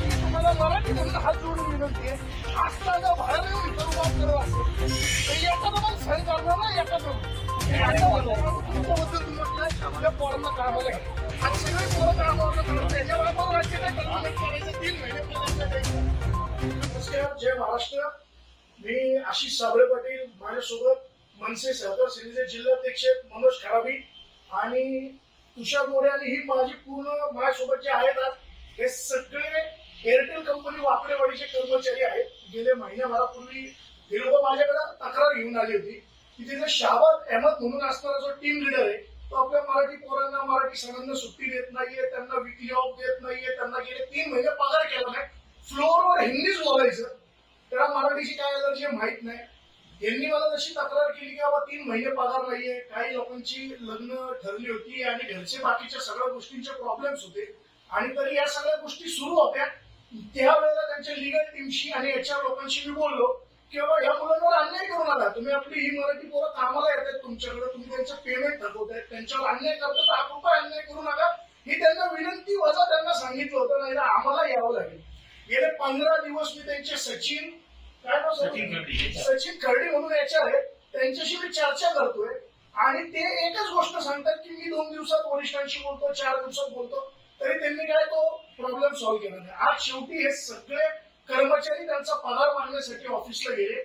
माझी तुम्हाला मराठी म्हणून हात जोडून विनंती आहे. असताना बाहेर करत असेल मला सहन करणार ना तुमच्याबद्दल आपल्या पोरांना कामाला सगळे पोरं कामावर राज्य काय करायचं तीन महिने नमस्कार जय महाराष्ट्र. मी आशिष साबळे पाटील माझ्यासोबत मनसे सहकार सेनेचे जिल्हाध्यक्ष मनोज खराबी आणि तुषार मोरे आणि ही माझी पूर्ण माझ्यासोबत जे आहेत आज हे सगळे एअरटेल कंपनी वाकडेवाडीचे कर्मचारी आहेत. गेल्या महिन्याभरापूर्वी हे लोक माझ्याकडे तक्रार घेऊन आली होती की तिथे शाबाद अहमद म्हणून असणारा जो टीम लिडर आहे तो आपल्या मराठी पोरांना मराठी सणांना सुट्टी देत नाहीये त्यांना विकली ऑफ देत नाहीये त्यांना गेले तीन महिने पगार केला नाही. फ्लोअरवर हिंदीच बोलायचं. त्याला मराठीची काय अलर्जी माहीत नाही. यांनी मला जशी तक्रार केली की बाबा तीन महिने पगार नाहीये. काही लोकांची लग्न ठरली होती आणि घरचे बाकीच्या सगळ्या गोष्टींचे प्रॉब्लेम्स होते. आणि तरी या सगळ्या गोष्टी सुरू होत्या. त्यावेळेला त्यांच्या लिगल टीमशी आणि याच्या लोकांशी मी बोललो की बाबा या मुलांवर अन्याय करू नका. तुम्ही आपली ही मराठी पोरं कामाला येतात तुमच्याकडे तुम्ही त्यांचं पेमेंट थकवताय त्यांच्यावर अन्याय करतो आपण पण अन्याय करू नका. ही त्यांना विनंती वजा त्यांना सांगितलं होतं नाही तर आम्हाला यावं लागेल. गेले पंधरा दिवस मी त्यांचे सचिन काय नाव सचिन? खर्डी. सचिन खर्डी म्हणून याच्या आहेत. त्यांच्याशी मी चर्चा करतोय. आणि ते एकच गोष्ट सांगतात की मी दोन दिवसात वरिष्ठांशी बोलतो चार दिवसात बोलतो. तरी त्यांनी काय तो प्रॉब्लेम सॉल्व्ह केला नाही. आज शेवटी हे सगळे कर्मचारी त्यांचा पगार मागण्यासाठी ऑफिसला गेले.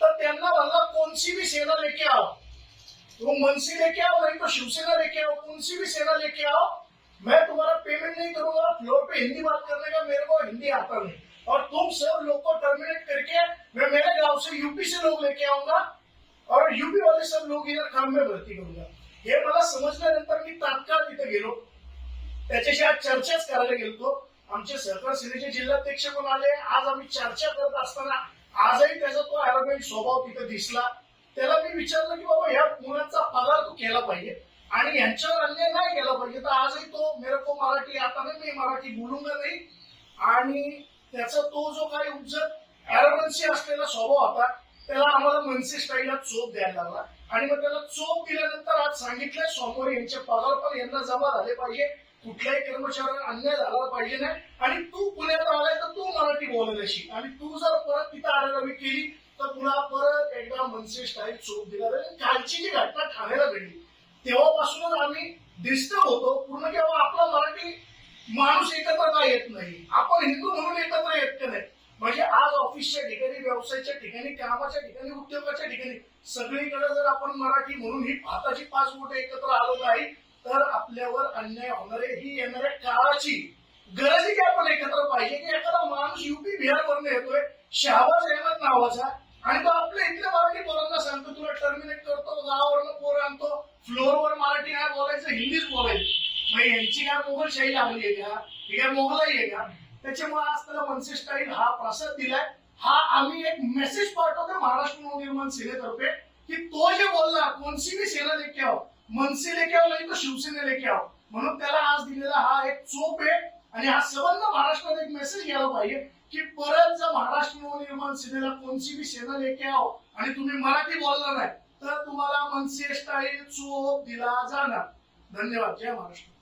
तर त्यांना म्हणला कोणसी भी सेना लेके आओ. वो मनसी लेके आओ नहीं तो शिवसेना लेके आओ. कोणसी सी भी सेना लेके आओ. मैं तुम्हारा पेमेंट नहीं करूंगा. फ्लोर पे हिंदी बात करने का मेरे को हिंदी आता नहीं. और तुम सब लोग को टर्मिनेट करके मैं मेरे गांव से यूपी से लोग लेके आऊंगा और यूपी वाले सब लोग इधर काम में भरती करूंगा। हे मला समजल्यानंतर मी तात्काळ तिथे गेलो. त्याच्याशी आज चर्चाच करायला गेलो आमचे सहकार सेनेचे जिल्हाध्यक्ष पण आले. आज आम्ही चर्चा करत असताना आजही त्याचा तो अॅरोगेंट स्वभाव तिथे दिसला. त्याला मी विचारलं की बाबा ह्या मुलांचा पगार तू केला पाहिजे आणि यांच्यावर अन्याय नाही केला पाहिजे तर आजही तो मेरे को मराठी आता नाही मी मराठी बोलूंगा नाही. आणि त्याचा तो जो काही उपजत अॅरोगन्सी असलेला स्वभाव होता त्याला आम्हाला मनसे स्टाईलला चोप द्यायला लागला. आणि मग त्याला चोप दिल्यानंतर आज सांगितलंय सोमवारी यांचे पगार पण यांना जमा झाले पाहिजे. कुठल्याही कर्मचाऱ्याला अन्याय झाला पाहिजे नाही. आणि तू पुण्यात आलाय तर तू मराठी बोलायला शिक आणि तू जर परत तिथं आढावी केली तर तुला परत एकदा मनसे स्टाईल चोप दिला जाईल. कालची जी घटना ठाण्याला घडली तेव्हापासूनच आम्ही डिस्टर्ब होतो. पूर्ण केव्हा आपला मराठी माणूस एकत्र का येत नाही? आपण हिंदू म्हणून एकत्र येत का नाही? म्हणजे आज ऑफिसच्या ठिकाणी व्यवसायाच्या ठिकाणी कामाच्या ठिकाणी उद्योगाच्या ठिकाणी सगळीकडे जर आपण मराठी म्हणून ही भाताची पाच बोट एकत्र आलो नाही तर आपल्यावर अन्याय होणार आहे ही येणाऱ्या काळाची गरज आहे की आपण एकत्र पाहिजे की एखादा माणूस युपी बिहार वरून येतोय शहाबाज अहमद नावाचा आणि तो आपल्या इथल्या मराठी पोरांना सांगतो तुला टर्मिनेट करतो गावावरनं पोरं आणतो फ्लोअरवर मराठी नाही बोलायचं हिंदीच बोलायचं. मग यांची काय मोगलशाही लागली आहे का? ही काय मोगलाई आहे का? त्याच्यामुळे आज त्याला मनसे स्टाईल हा प्रसाद दिलाय. हा आम्ही एक मेसेज पाठवतो महाराष्ट्र नवनिर्माण सेनेतर्फे की तो जे बोलला कोणसी भी सेना लेके मनसे लेके आओ नाही तर शिवसेने लेके आओ म्हणून त्याला आज दिलेला हा एक चोप आहे आणि हा संबंध महाराष्ट्रात एक मेसेज गेला पाहिजे की परत जर महाराष्ट्र नवनिर्माण सेनेला कोणची बी सेना लेके आओ आणि तुम्ही मराठी बोलला नाही तर तुम्हाला मनसे स्टाईल चोप दिला जाणार. धन्यवाद. जय महाराष्ट्र.